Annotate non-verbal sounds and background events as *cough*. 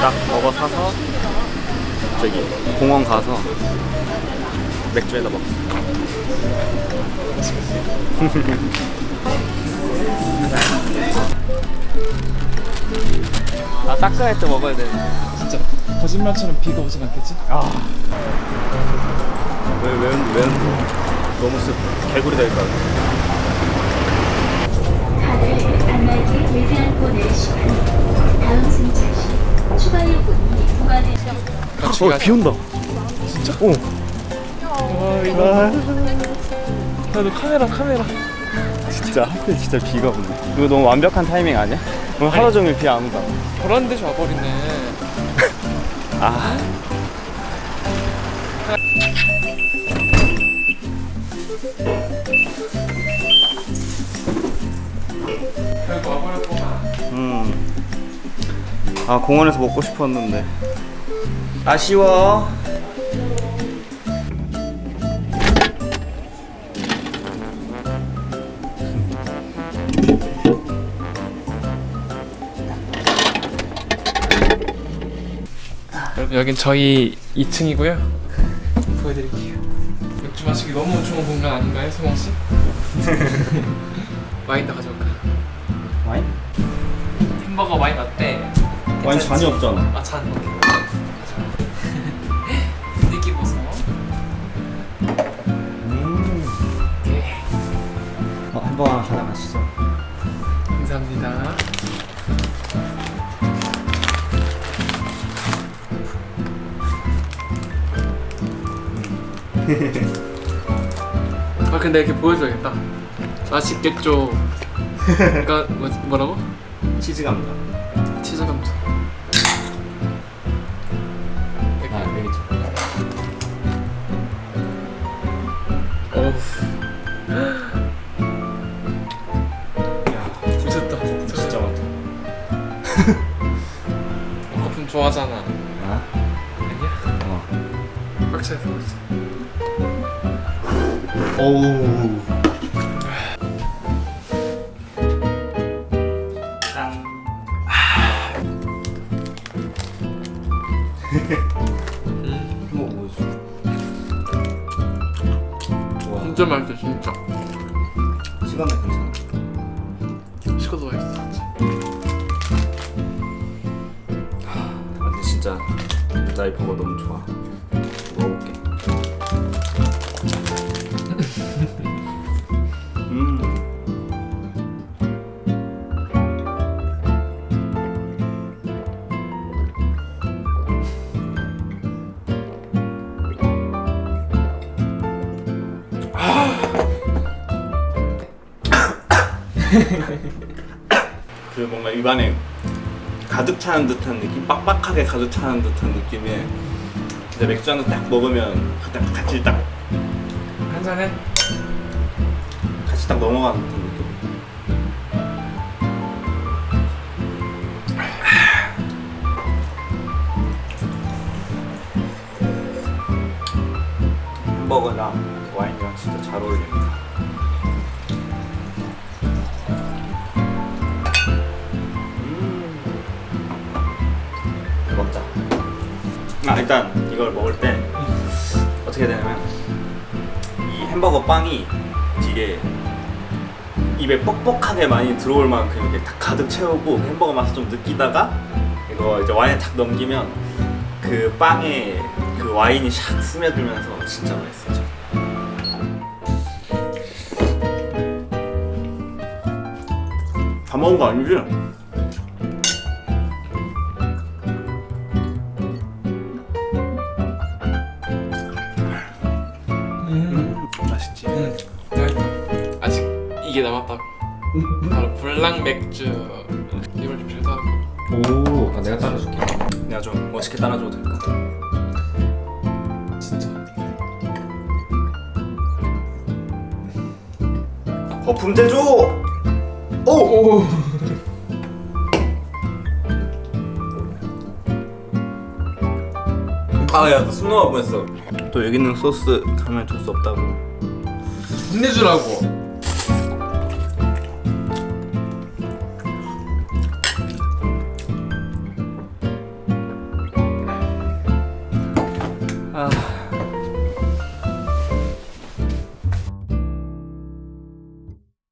딱 먹어 사서 저기 공원 가서 맥주에다 먹. *laughs* 아 따끈할 때 먹어야 돼. 진짜 거짓말처럼 비가 오진 않겠지? 아. 왜, 왜, 왜, 너무 습, 개구리 될까? 카드를 안날길 외지 않고 내리시고 다음 승차 시 추가 요금이 부과됩니다. 같이 어. 비 온다. 진짜? 어. 아, 나도 카메라 카메라. 진짜 하필 진짜 비가 오네. 이거 너무 완벽한 타이밍 아니야? 오늘 하루 종일 비 안 온다. 보란 듯이 와버리네. 아. 음. 아 공원에서 먹고 싶었는데. 아쉬워. 여러분 여긴 저희 2층이고요. 보여드릴게요. 맥주 마시기 너무 좋은 공간 아닌가요, 성원 씨? *laughs* 와인도 가져올까? 와인? 햄버거 와인 어때? 와인? 잔이 없잖아. 아 잔. 아 근데 이렇게 보여줘야겠다. 맛있겠죠. 그러니까 뭐, 뭐라고? 치즈 감자. 치즈 감자. 아, 좀. 어우, 야, 미쳤다. 진짜 많다. *laughs* 거품 좋아하잖아. 아? 아니야? 어. 꽉 차있어, 꽉 차. 오우. 짠. 뭐 보여줘. 와, 진짜 맛있어, 진짜. 시간은 괜찮아. 식어도 맛있어. 진짜. 아, 진짜 나이 버거 너무 좋아. 먹어볼게. *laughs* 그 뭔가 입안에 가득 차는 듯한 느낌, 빡빡하게 가득 차는 듯한 느낌에 진짜 맥주 한 잔 딱 먹으면 딱 같이 딱 한잔 해. 같이 딱 넘어가는 듯한 느낌. 햄버거랑 와인이랑 진짜 잘 어울립니다. 아 일단 이걸 먹을 때 어떻게 되냐면 이 햄버거 빵이 되게 입에 뻑뻑하게 많이 들어올 만큼 이렇게 다 가득 채우고 햄버거 맛을 좀 느끼다가 이거 이제 와인에 탁 넘기면 그 빵에 그 와인이 샥 스며들면서 진짜 맛있어져. 다 먹은 거 아니지? 맛있지. 음. 아직 이게 남았다고. 바로 불랑 맥주. 이걸 좀 필요하고. 오, 아, 내가 따라줄게. 내가 좀 멋있게 따라줘도 될까? 진짜. 거품 제조! 오! 오. 아, 야, 너숨 넘어 보냈어. 또 여기 있는 소스 가면 줄 수 없다고. 혼내주라고.